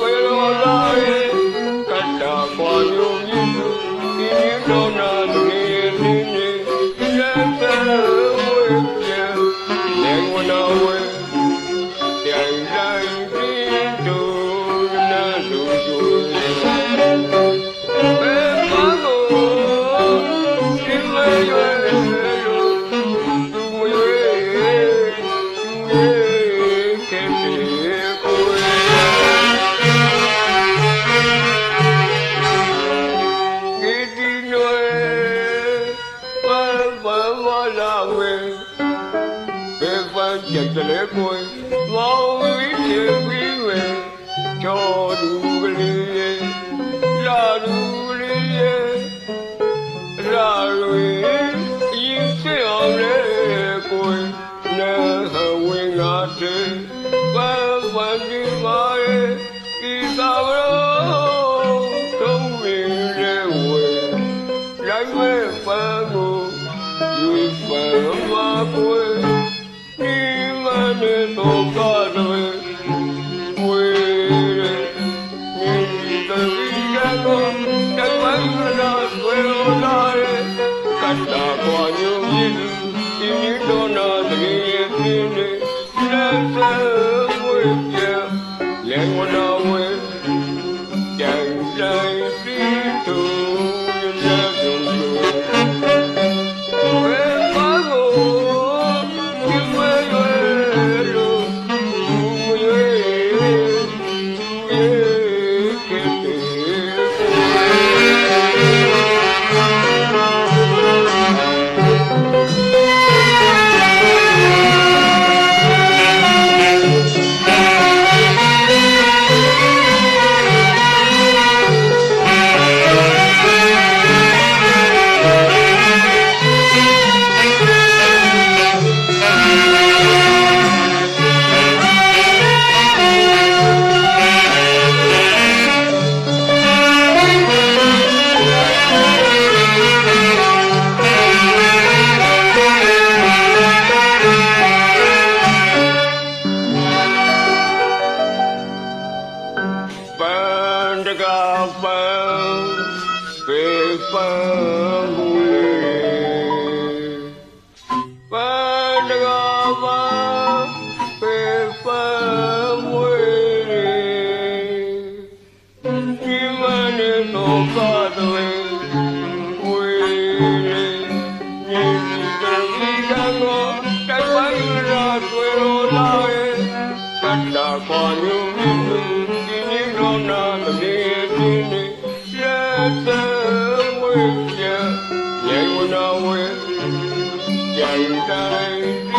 Well, မောလာဝေဘေဖန်ကြက်တလေကိုမောင်ဝီချေဝီဝေချောဒူ Oh God, phật về phật away. Yeah, you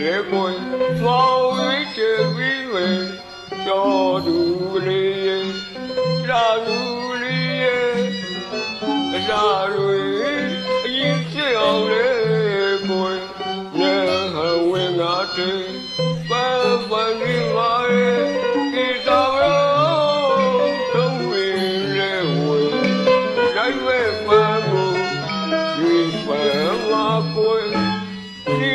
လေကိုမောင်ဝိချေပြီးဝေကျော်သူလေးရာလူလေးအရာလူအရင်ဖြစ်အောင်လေကိုရေဟဝင်းငါတေပန်းပန်းဒီမာရဲ့ဒီတော်ရောသုံးဝေလေဝေလိုက်ဝဲပန်းကိုဒီပန်းမှာကိုဒီ